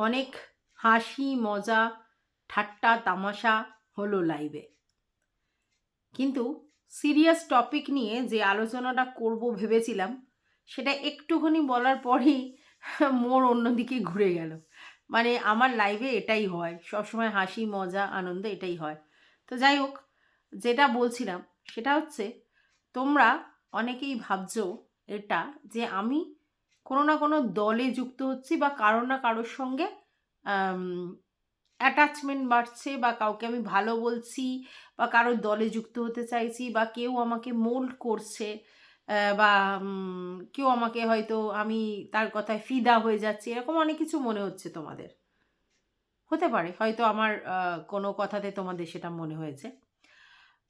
অনেক হাসি, মজা, ঠাট্টা, তামাশা হলো লাইভে কিন্তু সিরিয়াস টপিক নিয়ে যে আলোচনাটা করব ভেবেছিলাম, সেটা একটুখানি বলার পরেই মোর অন্যদিকে ঘুরে গেল। মানে আমার লাইভে এটাই হয়, সবসময় হাসি, মজা, আনন্দ এটাই হয়। তো যাই হোক, যেটা বলছিলাম সেটা হচ্ছে, তোমরা অনেকেই ভাবছ এটা যে আমি কোনো না কোনো দলে যুক্ত হচ্ছি বা কারও না কারোর সঙ্গে অ্যাটাচমেন্ট বাড়ছে বা কাউকে আমি ভালো বলছি বা কারোর দলে যুক্ত হতে চাইছি বা কেউ আমাকে মোল্ড করছে বা কেউ আমাকে হয়তো আমি তার কথায় ফিদা হয়ে যাচ্ছি, এরকম অনেক কিছু মনে হচ্ছে তোমাদের। হতে পারে, হয়তো আমার কোনো কথাতে তোমাদের সেটা মনে হয়েছে।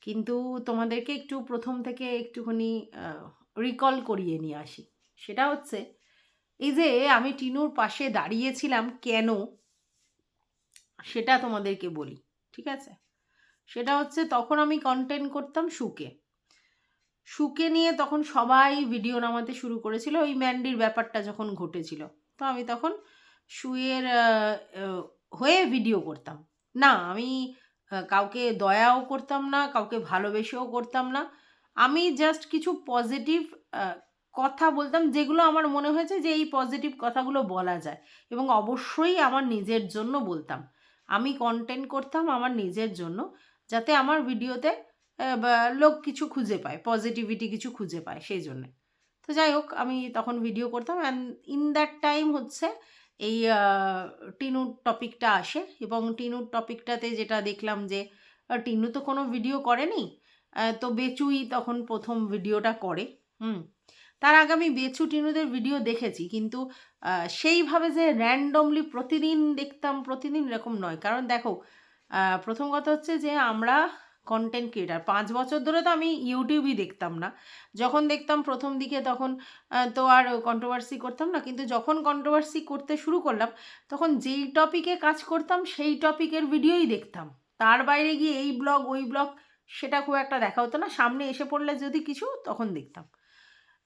কিন্তু তোমাদেরকে একটু প্রথম থেকে একটুখানি রিকল করিয়ে নিয়ে আসি। সেটা হচ্ছে এই যে আমি টিনুর পাশে দাঁড়িয়েছিলাম কেন, সেটা তোমাদেরকে বলি, ঠিক আছে? সেটা হচ্ছে তখন আমি কন্টেন্ট করতাম সুকে। সুকে নিয়ে তখন সবাই ভিডিও নামাতে শুরু করেছিল, ওই ম্যান্ডির ব্যাপারটা যখন ঘটেছিল। তো আমি তখন শুয়ের হয়ে ভিডিও করতাম। না, আমি কাউকে দয়াও করতাম না, কাউকে ভালোবেসেও করতাম না। আমি জাস্ট কিছু পজিটিভ কথা বলতাম যেগুলো আমার মনে হয়েছে যে এই পজিটিভ কথাগুলো বলা যায় এবং অবশ্যই আমার নিজের জন্য বলতাম। আমি কন্টেন্ট করতাম আমার নিজের জন্য যাতে আমার ভিডিওতে লোক কিছু খুঁজে পায় পজিটিভিটি কিছু খুঁজে পায় সেই জন্যে। তো যাই হোক, আমি তখন ভিডিও করতাম অ্যান্ড ইন দ্যাট টাইম হচ্ছে এই টিনুর টপিকটা আসে এবং টিনুর টপিকটাতে যেটা দেখলাম যে টিনু তো কোনো ভিডিও করেনি তো বেচুই তখন প্রথম ভিডিওটা করে, হুম। তার আগে আমি বেচু টিনুদের ভিডিও দেখেছি, কিন্তু সেইভাবে যে র্যান্ডমলি প্রতিদিন দেখতাম, প্রতিদিন এরকম নয়। কারণ দেখো প্রথম কথা হচ্ছে যে আমরা কন্টেন্ট ক্রিয়েটার পাঁচ বছর ধরে তো আমি ইউটিউবই দেখতাম না। যখন দেখতাম প্রথম দিকে তখন তো আর কন্ট্রোভার্সি করতাম না, কিন্তু যখন কন্ট্রোভার্সি করতে শুরু করলাম, তখন যেই টপিকে কাজ করতাম, সেই টপিকের ভিডিওই দেখতাম। তার বাইরে গিয়ে এই ব্লগ ওই ব্লগ সেটা খুব একটা দেখা হতো না। সামনে এসে পড়লে যদি কিছু, তখন দেখতাম।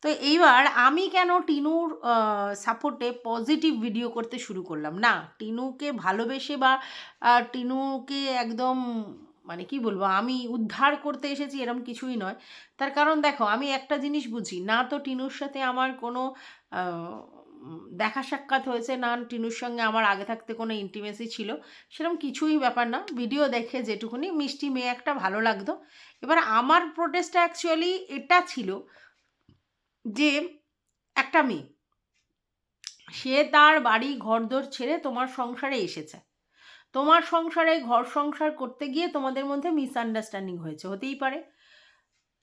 তো এইবার আমি কেন টিনুর সাপোর্টে পজিটিভ ভিডিও করতে শুরু করলাম? না, টিনুকে ভালোবেসে বা টিনুকে একদম মানে কি বলব, আমি উদ্ধার করতে এসেছি এরম কিছুই নয়। তার কারণ দেখো, আমি একটা জিনিস বুঝি, না তো টিনুর সাথে আমার কোনো দেখা সাক্ষাৎ হয়েছে, না টিনুর সঙ্গে আমার আগে থাকতে কোনো ইন্টিমেসি ছিল সেরকম কিছুই ব্যাপার না। ভিডিও দেখে যেটুকুনি, মিষ্টি মেয়ে একটা ভালো লাগতো। এবার আমার প্রোটেস্টটা অ্যাকচুয়ালি এটা ছিল যে একটা মেয়ে, সে তার বাড়ি ঘরদোর ছেড়ে তোমার সংসারে এসেছে। তোমার সংসারে ঘর সংসার করতে গিয়ে তোমাদের মধ্যে মিসআন্ডারস্ট্যান্ডিং হয়েছে, হতেই পারে।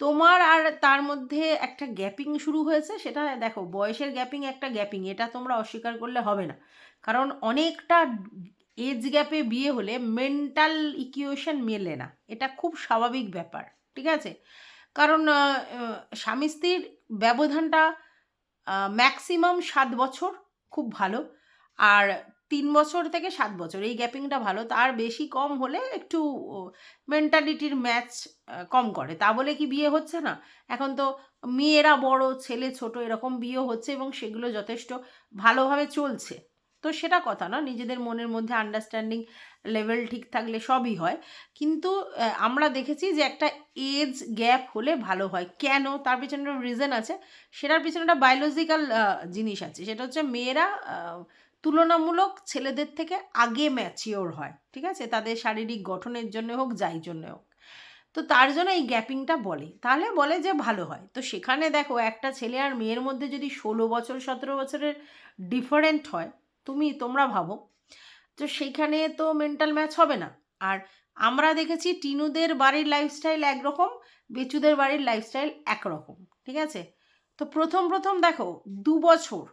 তোমার আর তার মধ্যে একটা গ্যাপিং শুরু হয়েছে, সেটা দেখো, বয়সের গ্যাপিং একটা গ্যাপিং এটা তোমরা অস্বীকার করলে হবে না। কারণ অনেকটা এজ গ্যাপে বিয়ে হলে মেন্টাল ইকুয়েশন মেলে না, এটা খুব স্বাভাবিক ব্যাপার, ঠিক আছে? কারণ স্বামী স্ত্রীর ব্যবধানটা ম্যাক্সিমাম সাত বছর খুব ভালো। আর তিন বছর থেকে সাত বছর, এই গ্যাপিংটা ভালো। তার বেশি কম হলে একটু মেন্টালিটির ম্যাচ কম করে। তা বলে কি বিয়ে হচ্ছে না? এখন তো মেয়েরা বড়, ছেলে ছোট, এরকম বিয়ে হচ্ছে এবং সেগুলো যথেষ্ট ভালোভাবে চলছে। তো সেটা কথা না, নিজেদের মনের মধ্যে আন্ডারস্ট্যান্ডিং লেভেল ঠিক থাকলে সবই হয়। কিন্তু আমরা দেখেছি যে একটা এজ গ্যাপ হলে ভালো হয়। কেন? তার পিছনে একটা রিজন আছে। সেটার পিছনে একটা বায়োলজিক্যাল জিনিস আছে। সেটা হচ্ছে মেয়েরা তুলনামূলক ছেলেদের থেকে আগে ম্যাচিওর হয়। ঠিক আছে? তাদের শারীরিক গঠনের জন্য হোক, যাই জন্য হোক। তো তার জন্য এই গ্যাপিংটা বলে। তাহলে বলে যে ভালো হয়। তো সেখানে দেখো, একটা ছেলে আর মেয়ের মধ্যে যদি ষোলো বছর, সতেরো বছরের ডিফারেন্ট হয়, তুমি, তোমরা ভাবো তো সেইখানে তো মেন্টাল ম্যাচ হবে না। আর আমরা দেখেছি টিনুদের বাড়ির লাইফস্টাইল একরকম, বেচুদের বাড়ির লাইফস্টাইল একরকম, ঠিক আছে? তো প্রথম প্রথম দেখো, দু বছর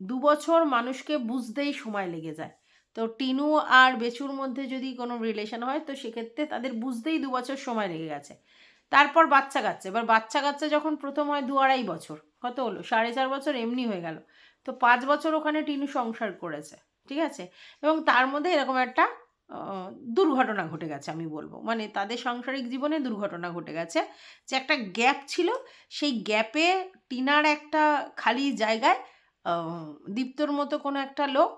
দু বছর মানুষকে বুঝতেই সময় লেগে যায়। তো টিনু আর বেচুর মধ্যে যদি কোনো রিলেশন হয়, তো সেক্ষেত্রে তাদের বুঝতেই দু বছর সময় লেগে গেছে। তারপর বাচ্চা কাচ্চা, এবার বাচ্চা কাচ্চা যখন প্রথম হয় দু আড়াই বছর, কত হলো? সাড়ে চার বছর এমনি হয়ে গেল। তো পাঁচ বছর ওখানে টিনু সংসার করেছে। ঠিক আছে? এবং তার মধ্যে এরকম একটা দুর্ঘটনা ঘটে গেছে আমি বলব। মানে তাদের সাংসারিক জীবনে দুর্ঘটনা ঘটে গেছে। যে একটা গ্যাপ ছিল, সেই গ্যাপে টিনার একটা খালি জায়গায় দীপ্তর মতো কোনো একটা লোক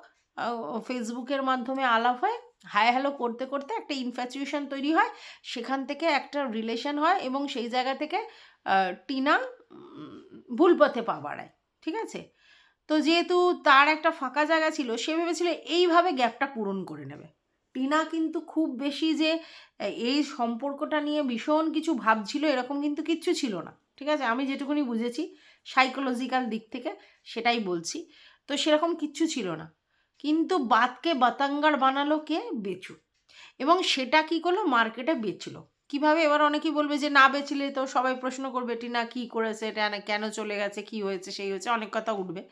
ফেসবুকের মাধ্যমে আলাপ হয়। হাই হ্যালো করতে করতে একটা ইনফ্যাচুয়েশন তৈরি হয়। সেখান থেকে একটা রিলেশন হয় এবং সেই জায়গা থেকে টিনা ভুল পথে পা বাড়ায়। ঠিক আছে? তো যেহেতু তার একটা ফাঁকা জায়গা ছিল, সে ভেবেছিল এইভাবে গ্যাপটা পূরণ করে নেবে। টিনা কিন্তু খুব বেশি যে, এই সম্পর্কটা নিয়ে ভীষণ কিছু ভাবছিল এরকম কিন্তু কিচ্ছু ছিল না। ঠিক আছে? আমি যেটুকুনি বুঝেছি সাইকোলজিক্যাল দিক থেকে সেটাই বলছি। তো সেরকম কিচ্ছু ছিল না। কিন্তু বাতকে বাতাঙ্গার বানালো কে? বেচু। এবং সেটা কি করল? মার্কেটে বেচলো। কীভাবে এবার অনেকেই বলবে যে, না বেচলে তো সবাই প্রশ্ন করবে, টিনা কি করেছে? এটা কেন চলে গেছে? কি হয়েছে? সেই হয়েছে? অনেক কথা উঠবে।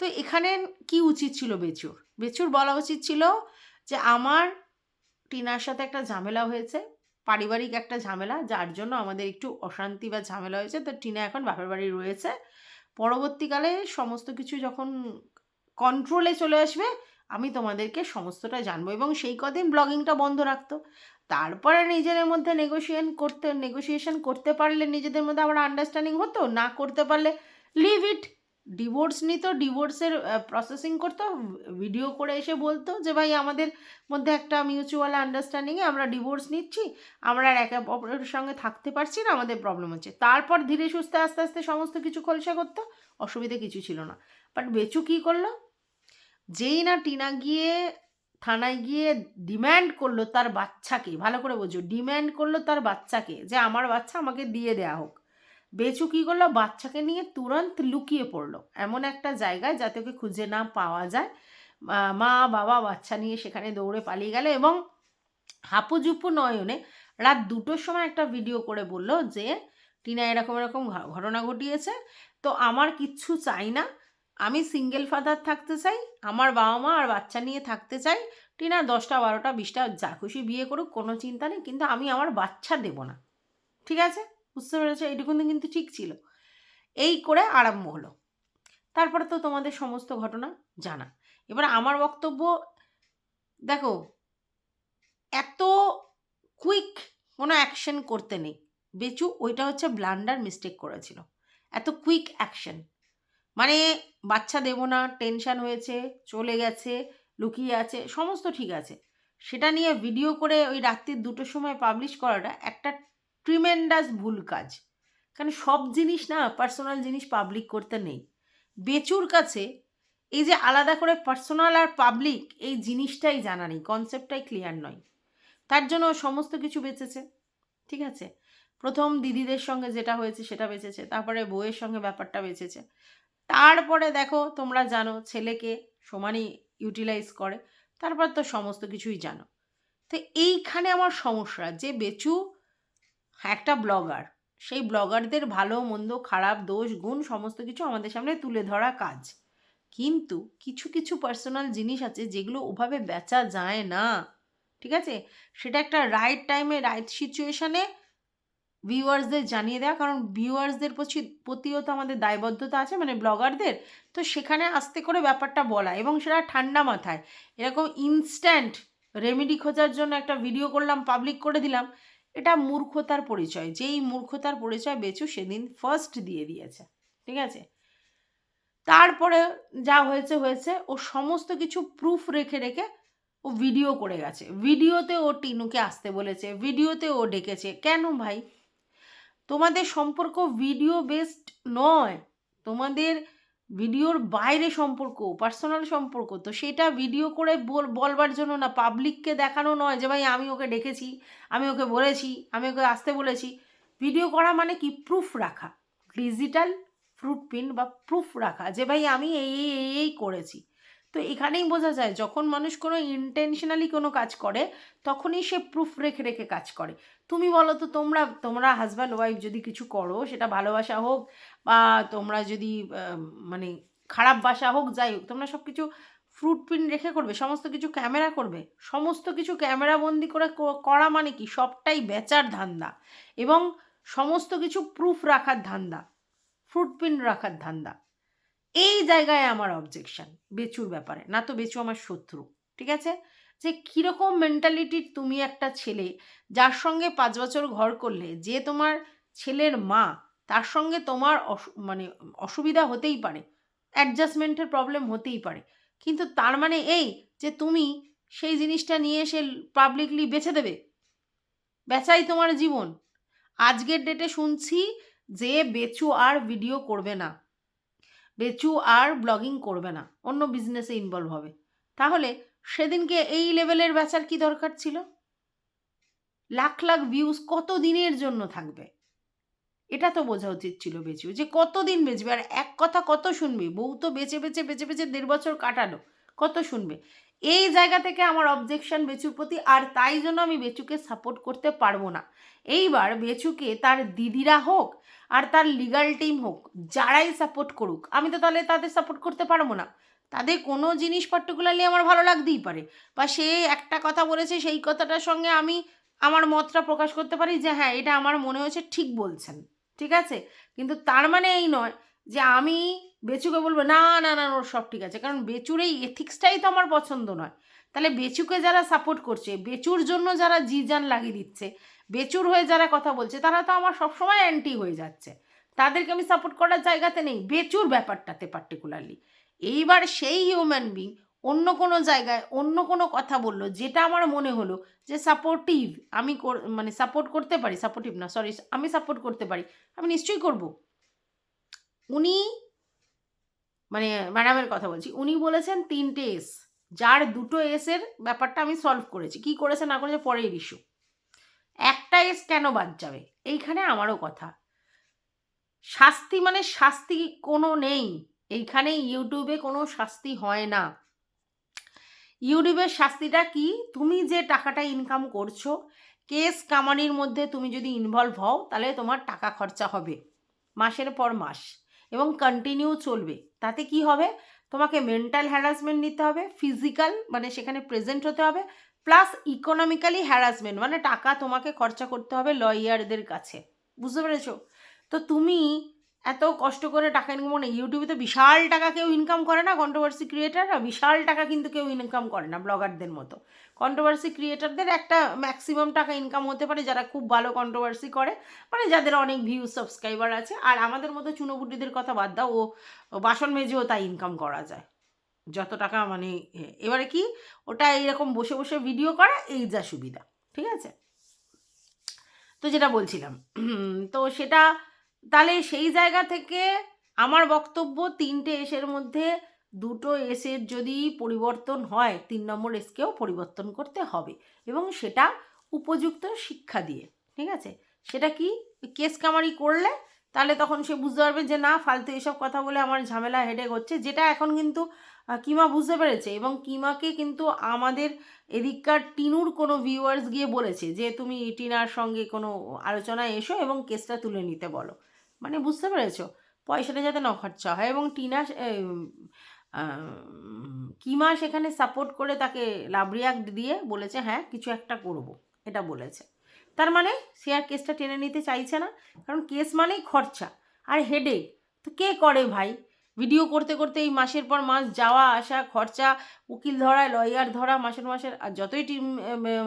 তো এখানে কি উচিত ছিল বেচুর? বেচুর বলা উচিত ছিল যে, আমার টিনার সাথে একটা ঝামেলা হয়েছে, পারিবারিক একটা ঝামেলা, যার জন্য আমাদের একটু অশান্তি বা ঝামেলা হয়েছে। তো টিনা এখন বাপের বাড়ি রয়েছে। পরবর্তীকালে সমস্ত কিছু যখন কন্ট্রোলে চলে আসবে, আমি তোমাদেরকে সমস্তটা জানব। এবং সেই কদিন ব্লগিংটা বন্ধ রাখতো। তারপরে নিজেদের মধ্যে নেগোসিয়েশন করতে নেগোসিয়েশন করতে পারলে নিজেদের মধ্যে আবার আন্ডারস্ট্যান্ডিং হতো, না করতে পারলে লিভ ইট ডিভোর্স নিত ডিভোর্সের প্রসেসিং করতো ভিডিও করে এসে বলতো যে, ভাই, আমাদের মধ্যে একটা মিউচুয়াল আন্ডারস্ট্যান্ডিংয়ে আমরা ডিভোর্স নিচ্ছি, আমরা আর একে অপরের সঙ্গে থাকতে পারছি না, আমাদের প্রবলেম হচ্ছে। তারপর ধীরে সুস্থে, আস্তে আস্তে সমস্ত কিছু খোলসা করতো, অসুবিধে কিছু ছিল না। বাট বেচু কী করল? যেই না টিনা গিয়ে থানায় গিয়ে ডিম্যান্ড করল তার বাচ্চাকে, ভালো করে বোঝো ডিম্যান্ড করল তার বাচ্চাকে যে আমার বাচ্চা আমাকে দিয়ে দেয়া হোক। বেচু কী করল? বাচ্চাকে নিয়ে তুরন্ত লুকিয়ে পড়ল এমন একটা জায়গায় যাতে ওকে খুঁজে না পাওয়া যায়। মা বাবা, বাচ্চা নিয়ে সেখানে দৌড়ে পালিয়ে গেল এবং হাপুজুপু নয়নে রাত দুটোর সময় একটা ভিডিও করে বলল যে, টিনা এরকম এরকম ঘটনা ঘটিয়েছে, তো আমার কিচ্ছু চাই না। আমি সিঙ্গেল ফাদার থাকতে চাই, আমার বাবা মা আর বাচ্চা নিয়ে থাকতে চাই, টিনা দশটা, বারোটা, বিশটা, যা খুশি বিয়ে করুক, কোনো চিন্তা নেই, কিন্তু আমি আমার বাচ্চা দেব না। ঠিক আছে? বুঝতে পেরেছ? এইটুকুন কিন্তু ঠিক ছিল। এই করে আরম্ভ হলো। তারপরে তো তোমাদের সমস্ত ঘটনা জানা। এবার আমার বক্তব্য, দেখো, এত কুইক কোনো অ্যাকশন করতে নেই। বেচু, ওইটা হচ্ছে ব্লান্ডার মিস্টেক করেছিল। এত কুইক অ্যাকশন মানে বাচ্চা দেব না টেনশান হয়েছে, চলে গেছে, লুকিয়ে আছে, সমস্ত ঠিক আছে। সেটা নিয়ে ভিডিও করে ওই রাত্রির দুটোর সময় পাবলিশ করাটা একটা ট্রিমেন্ডাস ভুল কাজ। কারণ সব জিনিস না পার্সোনাল জিনিস পাবলিক করতে নেই। বেচুর কাছে এই যে আলাদা করে পার্সোনাল আর পাবলিক এই জিনিসটাই জানা নেই কনসেপ্টটাই ক্লিয়ার নয়। তার জন্য সমস্ত কিছু বেঁচেছে, ঠিক আছে? প্রথম দিদিদের সঙ্গে যেটা হয়েছে সেটা বেঁচেছে, তারপরে বউয়ের সঙ্গে ব্যাপারটা বেঁচেছে। তারপরে দেখো তোমরা জানো ছেলেকে সমানই ইউটিলাইজ করে, তারপর তো সমস্ত কিছুই জানো। তো এইখানে আমার সমস্যা যে বেচু একটা ব্লগার সেই ব্লগারদের ভালো, মন্দ, খারাপ, দোষ, গুণ সমস্ত কিছু আমাদের সামনে তুলে ধরা কাজ। কিন্তু কিছু কিছু পার্সোনাল জিনিস আছে যেগুলো ওভাবে বেচা যায় না, ঠিক আছে? সেটা একটা রাইট টাইমে রাইট সিচুয়েশানে ভিউয়ার্সদের জানিয়ে দেওয়া, কারণ ভিউয়ার্সদের প্রতি, প্রতিও তো আমাদের দায়বদ্ধতা আছে মানে ব্লগারদের তো সেখানে আস্তে করে ব্যাপারটা বলা এবং সেটা ঠান্ডা মাথায়। এরকম ইনস্ট্যান্ট রেমেডি খোঁজার জন্য একটা ভিডিও করলাম পাবলিক করে দিলাম, এটা মূর্খতার পরিচয়। যেই মূর্খতার পরিচয় বেচু সেদিন ফার্স্ট দিয়ে দিয়েছে, ঠিক আছে? তারপরে যা হয়েছে হয়েছে, ও সমস্ত কিছু প্রুফ রেখে রেখে ও ভিডিও করে গেছে। ভিডিওতে ও টিনুকে আসতে বলেছে ভিডিওতে ও ডেকেছে। কেন ভাই? তোমাদের সম্পর্ক ভিডিও বেসড নয়। তোমাদের ভিডিওর বাইরে সম্পর্ক পার্সোনাল সম্পর্ক। তো সেটা ভিডিও করে বল, বলবার জন্য না পাবলিককে দেখানো নয় যে, ভাই, আমি ওকে ডেকেছি, আমি ওকে বলেছি, আমি ওকে আসতে বলেছি। ভিডিও করা মানে কি? প্রুফ রাখা। ডিজিটাল ফ্রুট পিন বা প্রুফ রাখা যে, ভাই, আমি এই এই করেছি। তো এখানেই বোঝা যায়, যখন মানুষ কোনো ইন্টেনশনালি কোনো কাজ করে, তখনই সে প্রুফ রেখে রেখে কাজ করে। তুমি বলো তো, তোমরা তোমরা হাজব্যান্ড ওয়াইফ যদি কিছু করো, সেটা ভালোবাসা হোক বা তোমরা যদি মানে খারাপ বাসা হোক, যাই হোক, তোমরা সব কিছু ফ্রুট প্রিন্ট রেখে করবে, সমস্ত কিছু ক্যামেরা করবে। সমস্ত কিছু ক্যামেরা বন্দি করে করা মানে কি? সবটাই বেচার ধান্দা এবং সমস্ত কিছু প্রুফ রাখার ধান্দা ফ্রুট প্রিন্ট রাখার ধান্দা। এই জায়গায় আমার অবজেকশন বেচুর ব্যাপারে, না তো বেচু আমার শত্রু, ঠিক আছে? যে কীরকম মেন্টালিটির তুমি একটা ছেলে, যার সঙ্গে পাঁচ বছর ঘর করলে, যে তোমার ছেলের মা, তার সঙ্গে তোমার মানে অসুবিধা হতেই পারে অ্যাডজাস্টমেন্টের প্রবলেম হতেই পারে, কিন্তু তার মানে এই যে তুমি সেই জিনিসটা নিয়ে এসে পাবলিকলি বেছে দেবে, বেচাই তোমার জীবন। আজকের ডেটে শুনছি যে বেচু আর ভিডিও করবে না। বেচু আর ব্লগিং করবে না, অন্য বিজনেসে ইনভলভ হবে। তাহলে সেদিনকে এই লেভেলের বেচার কি দরকার ছিল? লাখ লাখ ভিউজ কত দিনের জন্য থাকবে? এটা তো বোঝা উচিত ছিল বেচু, যে কতদিন বেচবে? আর এক কথা কত শুনবে? বউ তো বেচে বেচে বেচে বেচে দেড় বছর কাটালো, কত শুনবে? এই জায়গা থেকে আমার অবজেকশন বেচুর প্রতি, আর তাই জন্য আমি বেচুকে সাপোর্ট করতে পারব না। এইবার বেচুকে তার দিদিরা হোক, আর তার লিগাল টিম হোক, যারাই সাপোর্ট করুক, আমি তো তাহলে তাদের সাপোর্ট করতে পারব না। তাদের কোনো জিনিস পার্টিকুলারলি আমার ভালো লাগতেই পারে। বা সে একটা কথা বলেছে, সেই কথাটার সঙ্গে আমি আমার মতটা প্রকাশ করতে পারি যে হ্যাঁ এটা আমার মনে হয়েছে, ঠিক বলছেন। ঠিক আছে? কিন্তু তার মানে এই নয় যে আমি বেচুকে বলবে, না না না ওর সব ঠিক আছে। কারণ বেচুর এই এথিক্সটাই তো আমার পছন্দ নয়। তাহলে বেচুকে যারা সাপোর্ট করছে, বেচুর জন্য যারা জি জান লাগিয়ে দিচ্ছে, বেচুর হয়ে যারা কথা বলছে, তারা তো আমার সবসময় অ্যান্টি হয়ে যাচ্ছে। তাদেরকে আমি সাপোর্ট করার জায়গাতে নেই, বেচুর ব্যাপারটাতে পার্টিকুলারলি এইবার সেই হিউম্যান বিং অন্য কোনো জায়গায় অন্য কোনো কথা বলল, যেটা আমার মনে হলো যে সাপোর্টিভ আমি মানে সাপোর্ট করতে পারি সাপোর্টিভ না সরি আমি সাপোর্ট করতে পারি, আমি নিশ্চয়ই করব। উনি মানে ম্যাডামের কথা বলছি, উনি বলেছেন তিনটে এস যার দুটো এসের ব্যাপারটা আমি সলভ করেছি। কি করেছে না করেছে পরের ইস্যু একটা এস কেন বাদ যাবে? এইখানে আমারও কথা। শাস্তি মানে শাস্তি কোনো নেই। এইখানে ইউটিউবে কোনো শাস্তি হয় না। ইউটিউবের শাস্তিটা কি? তুমি যে টাকাটা ইনকাম করছ কেস কামানির মধ্যে তুমি যদি ইনভলভ হও, তাহলে তোমার টাকা খরচা হবে। মাসের পর মাস। এবং কন্টিনিউ চলবে। তাতে কি হবে? তোমাকে মেন্টাল হ্যারাসমেন্ট নিতে হবে ফিজিক্যাল মানে সেখানে প্রেজেন্ট হতে হবে প্লাস ইকোনমিক্যালি হ্যারাসমেন্ট মানে টাকা তোমাকে খরচা করতে হবে লয়ারদের কাছে। বুঝতে পেরেছ? তো তুমি এত কষ্ট করে টাকা ইনকাম মানে ইউটিউবে তো বিশাল টাকা কেউ ইনকাম করে না কন্ট্রোভার্সি ক্রিয়েটাররা বিশাল টাকা কিন্তু কেউ ইনকাম করে না ব্লগারদের মতো। কন্ট্রোভার্সি ক্রিয়েটারদের একটা ম্যাক্সিমাম টাকা ইনকাম হতে পারে যারা খুব ভালো কন্ট্রোভার্সি করে মানে যাদের অনেক ভিউজ সাবস্ক্রাইবার আছে। আর আমাদের মতো চুনোবুটিদের কথা বাদ দাও, ও ও বাসন মেজেও তাই ইনকাম করা যায়। যত টাকা মানে এবারে কি? ওটা এইরকম বসে বসে ভিডিও করা, এই যা সুবিধা, ঠিক আছে? তো যেটা বলছিলাম তো সেটা তাহলে সেই জায়গা থেকে আমার বক্তব্য তিনটে এসের মধ্যে, দুটো এসের যদি পরিবর্তন হয়, তিন নম্বর এসকেও পরিবর্তন করতে হবে এবং সেটা উপযুক্ত শিক্ষা দিয়ে, ঠিক আছে? সেটা কি? কেস কামারি করলে, তাহলে তখন সে বুঝতে পারবে যে না, ফালতু এসব কথা বলে আমার ঝামেলা হেডেক হচ্ছে, যেটা এখন কিন্তু কিমা বুঝতে পেরেছে এবং কিমাকে কিন্তু আমাদের এদিককার টিনুর কোনো ভিউয়ার্স গিয়ে বলেছে যে, তুমি টিনার সঙ্গে কোনো আলোচনায় এসো এবং কেসটা তুলে নিতে বলো। মানে বুঝতে পেরেছ? পয়সাটা যাতে ন খরচা হয় এবং টিনা কিমা সেখানে সাপোর্ট করে তাকে লাবরিয়াক্ট দিয়ে বলেছে হ্যাঁ কিছু একটা করব। এটা বলেছে। তার মানে সে আর কেসটা টেনে নিতে চাইছে না, কারণ কেস মানেই খরচা আর হেডে তো কে করে ভাই? ভিডিও করতে করতে এই মাসের পর মাস যাওয়া, আসা, খরচা, উকিল ধরা লয়ার ধরা, মাসের মাসের আর যতই টিম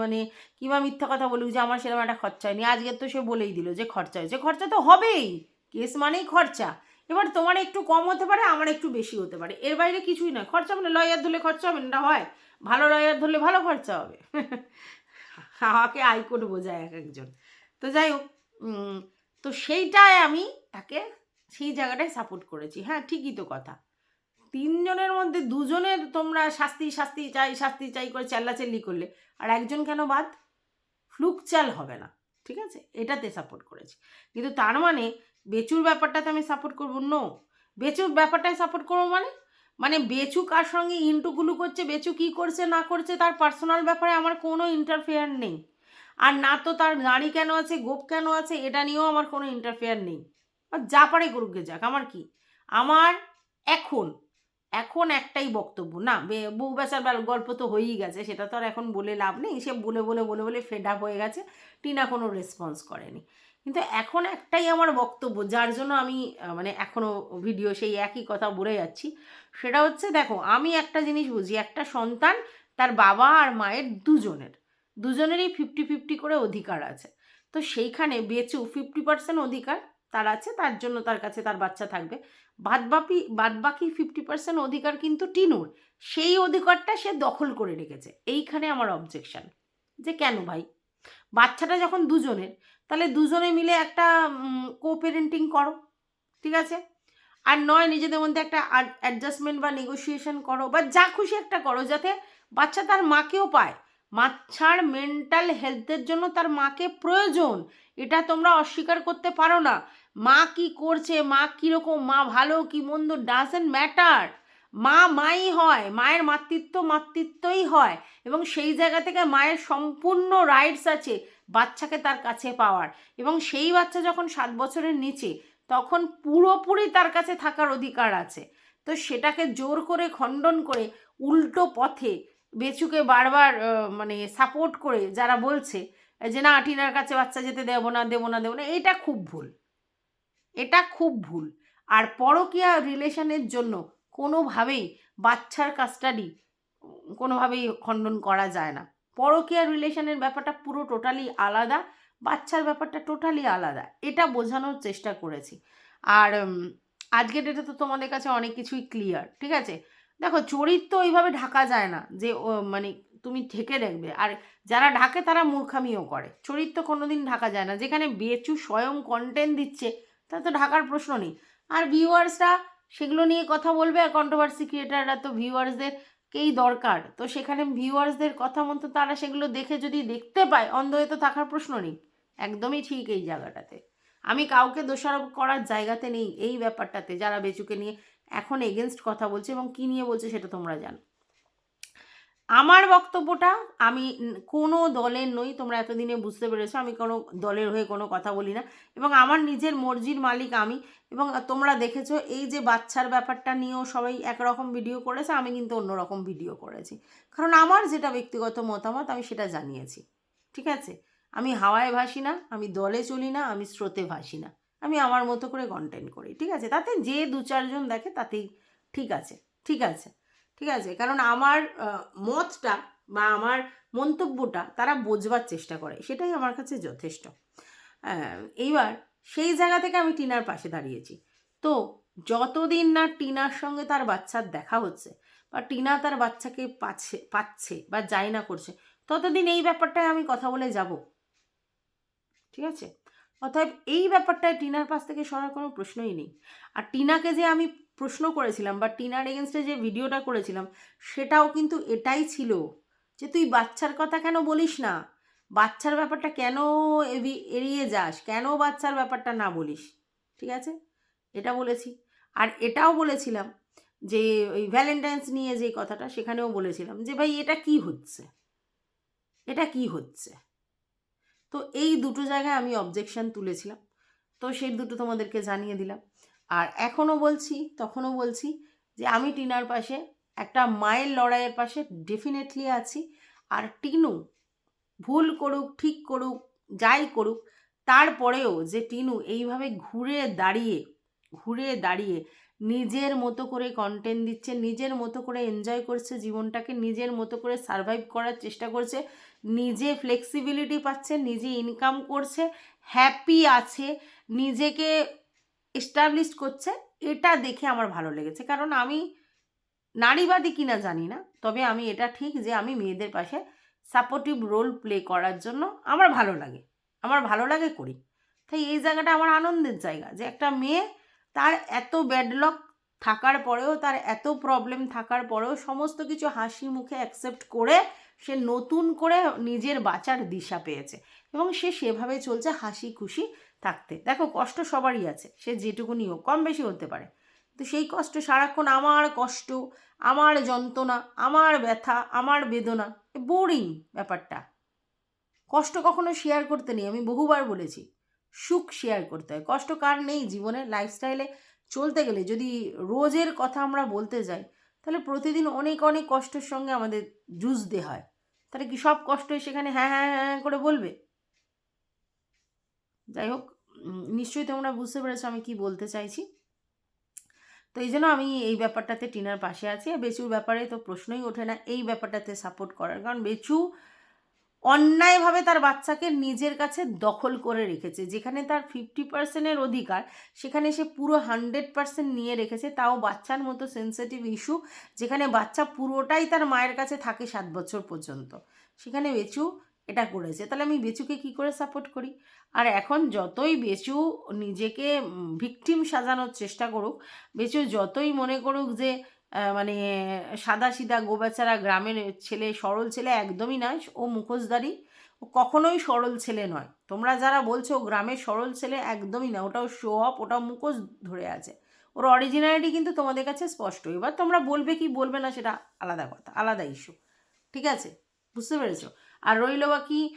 মানে কিংবা মিথ্যা কথা বলুক যে, আমার সেরকম একটা খরচা হয়নি। আজকে তো সে বলেই দিল যে, খরচা হয়েছে। খরচা তো হবেই। কেস মানেই খরচা। এবার তোমার একটু কম হতে পারে, আমার একটু বেশি হতে পারে। এর বাইরে কিছুই নয়, খরচা মানে লয়ার ধরলে খরচা হবে, না হয় ভালো লয়ার ধরলে ভালো খরচা হবে। আমাকে আইকোর্ট বোঝায় এক একজন। তো যাই হোক তো সেইটায় আমি তাকে সেই জায়গাটায় সাপোর্ট করেছি। হ্যাঁ ঠিকই তো কথা। তিনজনের মধ্যে দুজনের তোমরা শাস্তি শাস্তি চাই শাস্তি চাই করে চেল্লাচেল্লি করলে, আর একজন কেন বাদ? ফ্লুক চাল হবে না, ঠিক আছে? এটাতে সাপোর্ট করেছি। কিন্তু তার মানে বেচুর ব্যাপারটাতে আমি সাপোর্ট করব? নো বেচুর ব্যাপারটায় সাপোর্ট করব মানে? মানে বেচু কার সঙ্গে ইন্টুগুলু করছে, বেচু কি করছে, না করছে, তার পার্সোনাল ব্যাপারে আমার কোনো ইন্টারফেয়ার নেই। আর না তো তার গাড়ি কেন আছে, গোপ কেন আছে, এটা নিয়েও আমার কোনো ইন্টারফেয়ার নেই। আর যা পারে করুক গে যাক, আমার কি? আমার এখন এখন একটাই বক্তব্য, না? বউ বেচার গল্প তো হয়েই গেছে, সেটা তো আর এখন বলে লাভ নেই, সে বলে বলে বলে বলে ফেড আপ হয়ে গেছে, টিনা কোনো রেসপন্স করেনি। কিন্তু এখন একটাই আমার বক্তব্য, যার জন্য আমি মানে এখনও ভিডিও সেই একই কথা বলে যাচ্ছি। সেটা হচ্ছে দেখো, আমি একটা জিনিস বুঝি, একটা সন্তান তার বাবা আর মায়ের দুজনের, দুজনেরই ফিফটি ফিফটি করে অধিকার আছে। তো সেইখানে বেচু ফিফটি পার্সেন্ট অধিকার তার আছে, তার জন্য তার কাছে তার বাচ্চা থাকবে। বাদবাকি বাদবাকি ফিফটি পার্সেন্ট অধিকার কিন্তু টিনুর, সেই অধিকারটা সে দখল করে রেখেছে। এইখানে আমার অবজেকশন যে কেন ভাই? বাচ্চাটা যখন দুজনের তাহলে দুজনে মিলে একটা কো করো, ঠিক আছে? আর নয়, নিজেদের মধ্যে একটা অ্যাডজাস্টমেন্ট বা নেগোসিয়েশন করো, বা যা খুশি একটা করো, যাতে বাচ্চা তার মাকেও পায়। বাচ্চার মেন্টাল হেলথের জন্য তার মাকে প্রয়োজন, এটা তোমরা অস্বীকার করতে পারো না। মা কি করছে, মা কীরকম, মা ভালো কি মন্দ ডাজেন্ট ম্যাটার মা মাই হয়, মায়ের মাতৃত্ব মাতৃত্বই হয়, এবং সেই জায়গা থেকে মায়ের সম্পূর্ণ রাইটস আছে। বাচ্চাকে তার কাছে পাওয়ার। এবং সেই বাচ্চা যখন সাত বছরের নিচে, তখন পুরোপুরি তার কাছে থাকার অধিকার আছে। তো সেটাকে জোর করে, খণ্ডন করে, উল্টো পথে বেচুকে বারবার মানে সাপোর্ট করে যারা বলছে যে, না, টিনার কাছে বাচ্চা যেতে দেবো না দেবো না দেবো না। এটা খুব ভুল। এটা খুব ভুল। আর পরকীয়া রিলেশনের জন্য কোনোভাবেই বাচ্চার কাস্টাডি কোনোভাবেই খণ্ডন করা যায় না। পরকীয়া রিলেশনের ব্যাপারটা পুরো টোটালি আলাদা, বাচ্চার ব্যাপারটা টোটালি আলাদা, এটা বোঝানোর চেষ্টা করেছি। আর আজকের ডেটে তো তোমাদের কাছে অনেক কিছুই ক্লিয়ার ঠিক আছে? দেখো, চরিত্র ওইভাবে ঢাকা যায় না যে মানে তুমি ঢেকে দেখবে। আর যারা ঢাকে তারা মূর্খামিও করে। চরিত্র কোনোদিন ঢাকা যায় না। যেখানে বেচু স্বয়ং কন্টেন্ট দিচ্ছে তা তো ঢাকার প্রশ্ন নেই। আর ভিউয়ার্সরা সেগুলো নিয়ে কথা বলবে, আর কন্ট্রোভার্সি ক্রিয়েটাররা তো ভিউয়ার্সদের কেই দরকার। তো সেখানে ভিউয়ার্সদের কথা মতো তারা সেগুলো দেখে যদি দেখতে পায় অন্ধ হয়ে তো থাকার প্রশ্ন নেই। একদমই ঠিক এই জায়গাটাতে। আমি কাউকে দোষারোপ করার জায়গাতে নেই এই ব্যাপারটাতে, যারা বেচুকে নিয়ে এখন এগেনস্ট কথা বলছে এবং কী নিয়ে বলছে সেটা তোমরা জানো। আমার বক্তব্যটা আমি কোনো দলের নই, তোমরা এতদিনে বুঝতে পেরেছ, আমি কোনো দলের হয়ে কোনো কথা বলি না। এবং আমার নিজের মর্জির মালিক আমি। এবং তোমরা দেখেছ, এই যে বাচ্চার ব্যাপারটা নিয়েও সবাই একরকম ভিডিও করেছে, আমি কিন্তু অন্যরকম ভিডিও করেছি। কারণ আমার যেটা ব্যক্তিগত মতামত, আমি সেটা জানিয়েছি। ঠিক আছে? আমি হাওয়ায় ভাসি না, আমি দলে চলি না, আমি স্রোতে ভাসি না। আমি আমার মতো করে কন্টেন্ট করি। ঠিক আছে? তাতে যে দু চারজন দেখে তাতেই ঠিক আছে। ঠিক আছে? ঠিক আছে? কারণ আমার মতটা বা আমার মন্তব্যটা তারা বোঝবার চেষ্টা করে। সেটাই আমার কাছে যথেষ্ট। এইবার সেই জায়গা থেকে আমি টিনার পাশে দাঁড়িয়েছি। তো যতদিন না টিনার সঙ্গে তার বাচ্চার দেখা হচ্ছে বা টিনা তার বাচ্চাকে পাচ্ছে পাচ্ছে বা যাই না করছে, ততদিন এই ব্যাপারটায় আমি কথা বলে যাব। ঠিক আছে? অতএব এই ব্যাপারটায় টিনার পাশ থেকে সরার কোনো প্রশ্নই নেই। আর টিনাকে যে আমি প্রশ্ন করেছিলাম বা টিনার এগেনস্টে যে ভিডিওটা করেছিলাম, সেটাও কিন্তু এটাই ছিল যে তুই বাচ্চার কথা কেন বলিস না? বাচ্চার ব্যাপারটা কেন এড়িয়ে যাস? কেন বাচ্চার ব্যাপারটা না বলিস? ঠিক আছে? এটা বলেছি। আর এটাও বলেছিলাম যে ওই ভ্যালেন্টাইন্স নিয়ে যে কথাটা, সেখানেও বলেছিলাম যে ভাই এটা কি হচ্ছে? এটা কি হচ্ছে? তো এই দুটো জায়গায় আমি অবজেকশন তুলেছিলাম। তো সেই দুটো তোমাদেরকে জানিয়ে দিলাম। আর এখনও বলছি, তখনও বলছি যে আমি টিনার পাশে, একটা মায়ের লড়াইয়ের পাশে ডেফিনেটলি আছি। আর টিনু ভুল করুক, ঠিক করুক, যাই করুক, তারপরেও যে টিনু এইভাবে ঘুরে দাঁড়িয়ে ঘুরে দাঁড়িয়ে নিজের মতো করে কন্টেন্ট দিচ্ছে, নিজের মতো করে এনজয় করছে জীবনটাকে, নিজের মতো করে সারভাইভ করার চেষ্টা করছে, নিজে ফ্লেক্সিবিলিটি পাচ্ছে, নিজে ইনকাম করছে হ্যাপি আছে, নিজেকে এস্টাবলিশ করছে, এটা দেখে আমার ভালো লেগেছে। কারণ আমি নারীবাদী কিনা জানি না, তবে আমি এটা ঠিক যে আমি মেয়েদের পাশে সাপোর্টিভ রোল প্লে করার জন্য আমার ভালো লাগে, আমার ভালো লাগে করি। তাই এই জায়গাটা আমার আনন্দের জায়গা যে একটা মেয়ে তার এত ব্যাডলক থাকার পরেও, তার এত প্রবলেম থাকার পরেও সমস্ত কিছু হাসি মুখে অ্যাকসেপ্ট করে সে নতুন করে নিজের বাঁচার দিশা পেয়েছে এবং সে সেভাবে চলছে হাসি খুশি থাকতে। দেখো, কষ্ট সবারই আছে। সে যেটুকুনি হোক কম বেশি হতে পারে। তো সেই কষ্ট সারাক্ষণ আমার কষ্ট, আমার যন্ত্রণা, আমার ব্যথা, আমার বেদনা বোরিং ব্যাপারটা। কষ্ট কখনো শেয়ার করতে নেই, আমি বহুবার বলেছি, সুখ শেয়ার করতে হয়। কষ্ট কার নেই জীবনের লাইফস্টাইলে চলতে গেলে। যদি রোজের কথা আমরা বলতে যাই, তাহলে প্রতিদিন অনেক অনেক কষ্টের সঙ্গে আমাদের জুঝতে হয়। তাহলে কি সব কষ্টই সেখানে হ্যাঁ হ্যাঁ হ্যাঁ করে বলবে? যাই হোক নিশ্চয়ই তোমরা বুঝতে পেরেছ আমি কি বলতে চাইছি। তো এই জন্য আমি এই ব্যাপারটাতে টিনার পাশে আছি। আর বেচুর ব্যাপারে তো প্রশ্নই ওঠে না এই ব্যাপারটাতে সাপোর্ট করার। কারণ বেচু অন্যায়ভাবে তার বাচ্চাকে নিজের কাছে দখল করে রেখেছে। যেখানে তার ফিফটি পার্সেন্টের অধিকার, সেখানে সে পুরো হান্ড্রেড পার্সেন্ট নিয়ে রেখেছে। তাও বাচ্চার মতো সেন্সিটিভ ইস্যু যেখানে বাচ্চা পুরোটাই তার মায়ের কাছে থাকে সাত বছর পর্যন্ত। সেখানে বেচু এটা করেছে। তাহলে আমি বেচুকে কি করে সাপোর্ট করি? আর এখন যতই বেচু নিজেকে ভিকটিম সাজানোর চেষ্টা করুক, বেচু যতই মনে করুক যে মানে সাদা সিধা গোবেচারা গ্রামের ছেলে, সরল ছেলে একদমই নয়, ও মুখোশধারী, ও কখনোই সরল ছেলে নয়। তোমরা যারা বলছো গ্রামের সরল ছেলে একদমই না, ওটাও শো অফ ওটাও মুখোশ ধরে আছে। ওর অরিজিনালিটি কিন্তু তোমাদের কাছে স্পষ্ট এবার তোমরা বলবে কি বলবে না সেটা আলাদা কথা, আলাদা ইস্যু ঠিক আছে? বুঝতে পেরেছ? আর রইল বাকি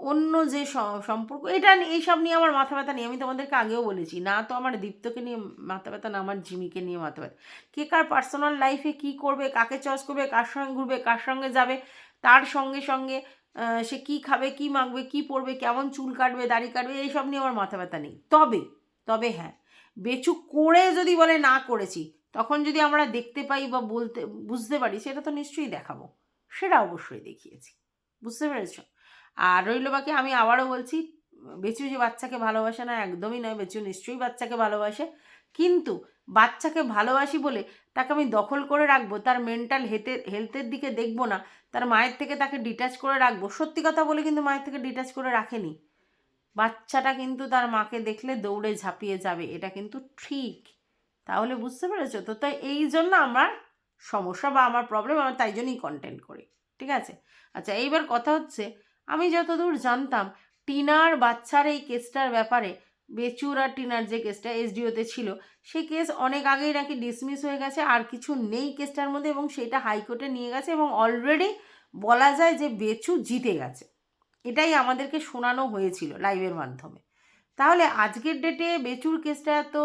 অন্য যে সম্পর্ক, এটা নি- এইসব নিয়ে আমার মাথা ব্যথা নেই। আমি তোমাদেরকে আগেও বলেছি, না তো আমার দীপ্তকে নিয়ে মাথা ব্যথা, না আমার জিমিকে নিয়ে মাথা ব্যথা। কে কার পার্সোনাল লাইফে কি করবে, কাকে চয়েস করবে, কার সঙ্গে ঘুরবে, কার সঙ্গে যাবে, তার সঙ্গে সঙ্গে সে কি খাবে, কি মাখবে, কি পরবে, কেমন চুল কাটবে, দাড়ি কাটবে, এইসব নিয়ে আমার মাথা ব্যথা নেই। তবে তবে হ্যাঁ বেচু করে যদি বলে না করেছি, তখন যদি আমরা দেখতে পাই বা বলতে, বুঝতে পারি, সেটা তো নিশ্চয়ই দেখাবো। সেটা অবশ্যই দেখিয়েছি। বুঝতে পেরেছ? আর রইল বাকি, আমি আবারও বলছি, বেচু যে বাচ্চাকে ভালোবাসে না, একদমই নয়। বেচু নিশ্চয়ই বাচ্চাকে ভালোবাসে। কিন্তু বাচ্চাকে ভালোবাসি বলে তাকে আমি দখল করে রাখব, তার মেন্টাল হেলথের হেলথের দিকে দেখব না, তার মায়ের থেকে তাকে ডিটাচ করে রাখব। সত্যি কথা বলে কিন্তু মায়ের থেকে ডিটাচ করে রাখেনি। বাচ্চাটা কিন্তু তার মাকে দেখলে দৌড়ে ঝাঁপিয়ে যাবে, এটা কিন্তু ঠিক। তাহলে বুঝতে পেরেছ? তো তাই এই জন্য আমার সমস্যা বা আমার প্রবলেম আমার তাই জন্যই কন্টেন্ট করি। ঠিক আছে? আচ্ছা এইবার কথা হচ্ছে, আমি যতদূর জানতাম, টিনার বাচ্চার এই কেসটার ব্যাপারে, বেচুর আর টিনার যে কেসটা এসডিওতে ছিল সেই কেস অনেক আগেই নাকি ডিসমিস হয়ে গেছে, আর কিছু নেই কেসটার মধ্যে এবং সেটা হাইকোর্টে নিয়ে গেছে এবং অলরেডি বলা যায় যে বেচু জিতে গেছে। এটাই আমাদেরকে শোনানো হয়েছিল লাইভের মাধ্যমে। তাহলে আজকের ডেটে বেচুর কেসটা এত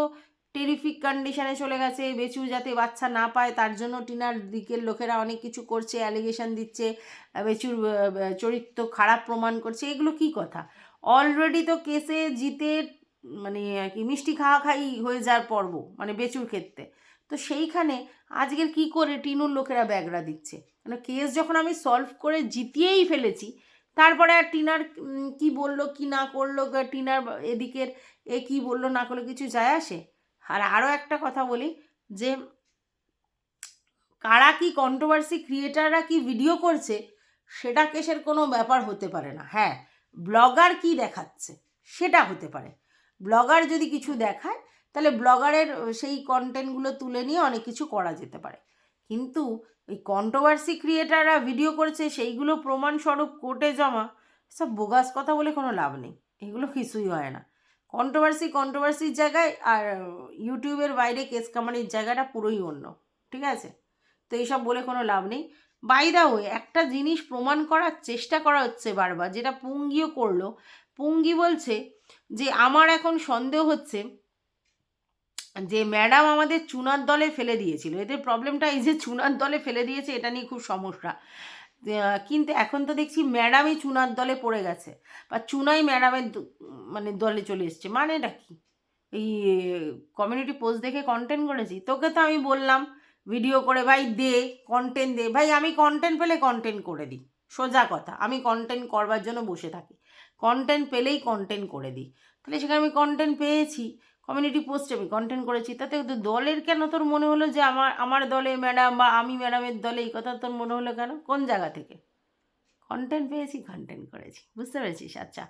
টেরিফিক কন্ডিশনে চলে গেছে, বেচু যাতে বাচ্চা না পায়, তার জন্য টিনার দিকের লোকেরা অনেক কিছু করছে অ্যালিগেশন দিচ্ছে বেচুর চরিত্র খারাপ প্রমাণ করছে, এগুলো কি কথা? অলরেডি তো কেসে জিতে মানে আর কি মিষ্টি খাওয়া খাই হয়ে যাওয়ার পর্ব মানে বেচুর ক্ষেত্রে। তো সেইখানে আজকের কি করে টিনুর লোকেরা ব্যাগরা দিচ্ছে? মানে কেস যখন আমি সলভ করে জিতিয়েই ফেলেছি, তারপরে আর টিনার কি বলল, কি না করল, টিনার এদিকের এ কি বলল, না করল, কিছু যায় আসে? আর আরও একটা কথা বলি যে কারা কি কন্ট্রোভার্সি ক্রিয়েটাররা কি ভিডিও করছে, সেটা কেসের কোনো ব্যাপার হতে পারে না। হ্যাঁ ব্লগার কি দেখাচ্ছে, সেটা হতে পারে। ব্লগার যদি কিছু দেখায়, তাহলে ব্লগারের সেই কন্টেন্টগুলো তুলে নিয়ে অনেক কিছু করা যেতে পারে। কিন্তু ওই কন্ট্রোভার্সি ক্রিয়েটাররা ভিডিও করেছে, সেইগুলো প্রমাণস্বরূপ কোর্টে জমা সব বোগাস কথা বলে কোনো লাভ নেই। এগুলো কিছুই হয় না। কন্ট্রোভার্সি কন্ট্রোভার্সির জায়গায় আর ইউটিউবের বাইরে কেস কামানির জায়গাটা পুরোই অন্য, ঠিক আছে? তো এইসব বলে কোনো লাভ নেই। বাই দা ওয়ে একটা জিনিস প্রমাণ করার চেষ্টা করা হচ্ছে বারবার, যেটা পুঙ্গিও করল। পুঙ্গি বলছে যে, আমার এখন সন্দেহ হচ্ছে যে ম্যাডাম আমাদের চুনার দলে ফেলে দিয়েছিল। এদের প্রবলেমটা এই যে, চুনার দলে ফেলে দিয়েছে, এটা নিয়ে খুব সমস্যা। কিন্তু এখন তো দেখছি ম্যাডামই চুনার দলে পড়ে গেছে। বা চুনাই ম্যাডামের মানে দলে চলে এসছে। মানে এটা কি? এই কমিউনিটি পোস্ট দেখে কন্টেন্ট করেছি? তোকে তো আমি বললাম ভিডিও করে, ভাই, দে কন্টেন্ট দে। ভাই, আমি কন্টেন্ট পেলে কন্টেন্ট করে দিই। সোজা কথা, আমি কন্টেন্ট করবার জন্য বসে থাকি। কন্টেন্ট পেলেই কন্টেন্ট করে দিই। তাহলে সেখানে আমি কন্টেন্ট পেয়েছি। কমিউনিটি পোস্টে আমি কন্টেন্ট করেছি, তাতে দলের কেন তোর মনে হলো যে আমার আমার দলে ম্যাডাম বা আমি ম্যাডামের দলে এই কথা তোর মনে হলো কেন? কোন জায়গা থেকে? কন্টেন্ট পেয়েছি কন্টেন্ট করেছি, বুঝতে পেরেছিস? আচ্ছা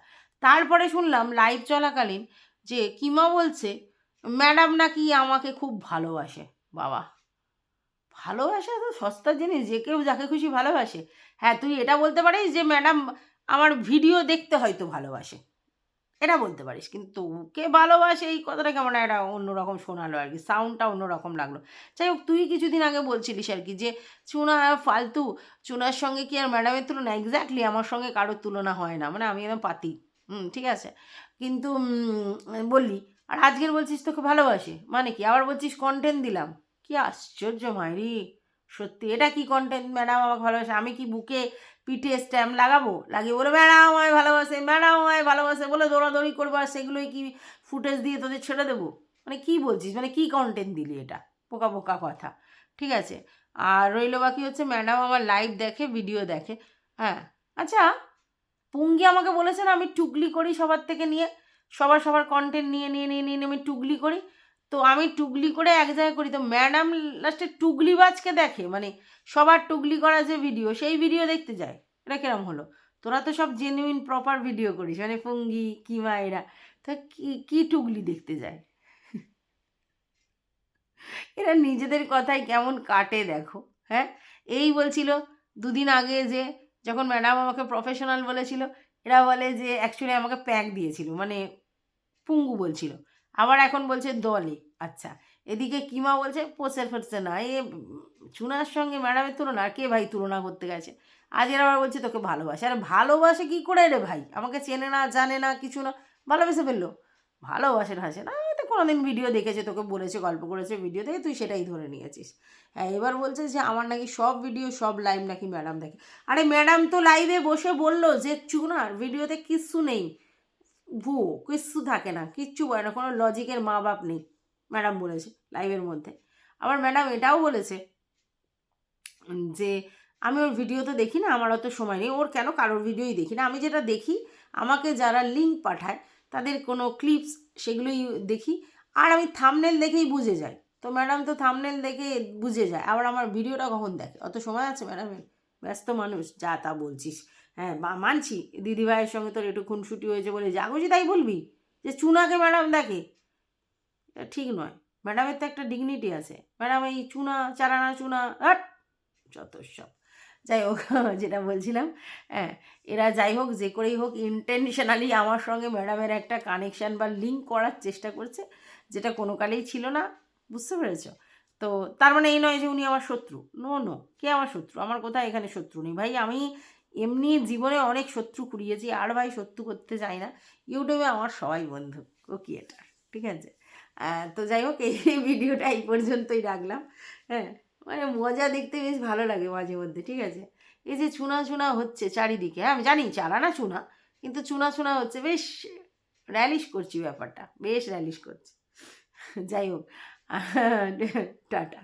তারপরে শুনলাম লাইভ চলাকালীন যে কিমা বলছে ম্যাডাম নাকি আমাকে খুব ভালোবাসে। বাবা, ভালোবাসা তো সস্তা জিনিস, যে কেউ যাকে খুশি ভালোবাসে। হ্যাঁ তুই এটা বলতে পারিস যে ম্যাডাম আমার ভিডিও দেখতে হয়তো ভালোবাসে। এটা বলতে পারিস। কিন্তু কে ভালোবাসে এই কথাটা কেমন একটা অন্যরকম শোনালো আর কি সাউন্ডটা অন্যরকম লাগল। যাই হোক, তুই কিছুদিন আগে বলছিলিস আর কি যে, চুনা ফালতু, চুনার সঙ্গে কি আর ম্যাডামের তুলনা? এক্স্যাক্টলি আমার সঙ্গে কারোর তুলনা হয় না মানে আমি একদম পাতি। হুম, ঠিক আছে? কিন্তু বললি, আর আজকের বলছিস তোকে ভালোবাসে? মানে কি? আবার বলছিস কন্টেন্ট দিলাম? কি আশ্চর্য মাইরি! সত্যি, এটা কি কন্টেন্ট ম্যাডাম আমাকে ভালোবাসে। আমি কি বুকে পিঠে স্ট্যাম্প লাগাবো, লাগিয়ে বলে, ম্যাডাম আমায় ভালোবাসে, ম্যাডাম আমায় ভালোবাসে। বলে, দৌড়াদৌড়ি করব আর সেগুলোই কি ফুটেজ দিয়ে তোদের ছেড়ে দেবো? মানে কি বলছিস? মানে কি কন্টেন্ট দিলি এটা? পোকা পোকা কথা। ঠিক আছে? আর রইল বাকি হচ্ছে, ম্যাডাম আমার লাইভ দেখে ভিডিও দেখে। হ্যাঁ? আচ্ছা পুঙ্গি আমাকে বলেছে না, আমি টুকলি করি সবার থেকে নিয়ে, সবার সবার কন্টেন্ট নিয়ে নিয়ে নিয়ে নিয়ে নিয়ে আমি টুকলি করি। তো আমি টুগলি করে এক জায়গায় করি। তো ম্যাডাম লাস্টে টুগলিবাজকে দেখে মানে সবার টুগলি করা যে ভিডিও সেই ভিডিও দেখতে যায়। এটা কিরম হলো? তোরা তো সব জেনুইন প্রপার ভিডিও করিস মানে পুঙ্গি কিমা, এরা। তো কি কি টুগলি দেখতে যায়? এরা নিজেদের কথায় কেমন কাটে দেখো হ্যাঁ? এই বলছিল দুদিন আগে যে, যখন ম্যাডাম আমাকে প্রফেশনাল বলেছিল, এরা বলে যে অ্যাকচুয়ালি আমাকে প্যাক দিয়েছিল মানে পুঙ্গু বলছিল। আবার এখন বলছে দলে। আচ্ছা এদিকে কিমা বলছে পোষে ফেরছে না। এ চুনার সঙ্গে ম্যাডামের তুলনা আর কে ভাই তুলনা করতে গেছে? আজ এরা আবার বলছে, তোকে ভালোবাসে। আর, ভালোবাসে কি করে রে ভাই? আমাকে চেনে না, জানে না, কিছু না। ভালোবেসে ফেলল। ভালোবাসে না হাসে না হয়তো কোনোদিন ভিডিও দেখেছে, তোকে বলেছে, গল্প করেছে ভিডিও দেখে তুই সেটাই ধরে নিয়েছিস। হ্যাঁ এবার বলছে যে, আমার নাকি সব ভিডিও সব লাইভ নাকি ম্যাডাম দেখে। আরে, ম্যাডাম তো লাইভে বসে বলল যে, চুনার ভিডিওতে কিচ্ছু নেই। ভুয়ো কিচ্ছু থাকে না, কিচ্ছু বলে না, কোনো লজিকের মা বাপ নেই ম্যাডাম বলেছে লাইভের মধ্যে। আবার ম্যাডাম এটাও বলেছে যে, আমি ওর ভিডিও তো দেখি না, আমার অত সময় নেই, ওর কেন কারোর ভিডিওই দেখি না? আমি যেটা দেখি, আমাকে যারা লিঙ্ক পাঠায়, তাদের কোনো ক্লিপস সেগুলোই দেখি, আর আমি থামনেল দেখেই বুঝে যাই। তো ম্যাডাম তো থামনেল দেখে বুঝে যায়, আবার আমার ভিডিওটা কখন দেখে? অত সময় আছে ম্যাডামের ব্যস্ত মানুষ, যা তা বলছিস। হ্যাঁ মানছি। দিদিভাইয়ের সঙ্গে তোর একটু খুনসুটি হয়েছে বলে খুশি তাই বলবি। যে চুনাকে ম্যাডাম দেখে। এটা ঠিক নয়। ম্যাডামের তো একটা ডিগনিটি আছে। ম্যাডাম এই চুনা, চারানা চুনা আট যত সব। যাই হোক, যেটা বলছিলাম হ্যাঁ এরা যাই হোক, যে করেই হোক ইন্টেনশনালি আমার সঙ্গে ম্যাডামের একটা কানেকশান বা লিঙ্ক করার চেষ্টা করছে, যেটা কোনো কালেই ছিল না। বুঝতে পেরেছ? তো তার মানে এই নয় যে উনি আমার শত্রু। নো নো কে আমার শত্রু? আমার কোথায় এখানে শত্রু নেই? ভাই, আমি এমনি জীবনে অনেক শত্রু কুড়িয়েছি, আর ভাই শত্রু করতে চাই না। ইউটিউবে আমার সবাই বন্ধু, ও কি এটা ঠিক আছে? তো যাই হোক, এই ভিডিওটা এই পর্যন্তই রাখলাম। হ্যাঁ মানে মজা দেখতে বেশ ভালো লাগে মাঝে মধ্যে, ঠিক আছে? এই যে চুনা চুনা হচ্ছে চারিদিকে হ্যাঁ আমি জানি চারা না চুনা, কিন্তু চুনা চুনা হচ্ছে, বেশ র্যালিশ করছি ব্যাপারটা, বেশ র্যালিশ করছি। যাই হোক, টাটা।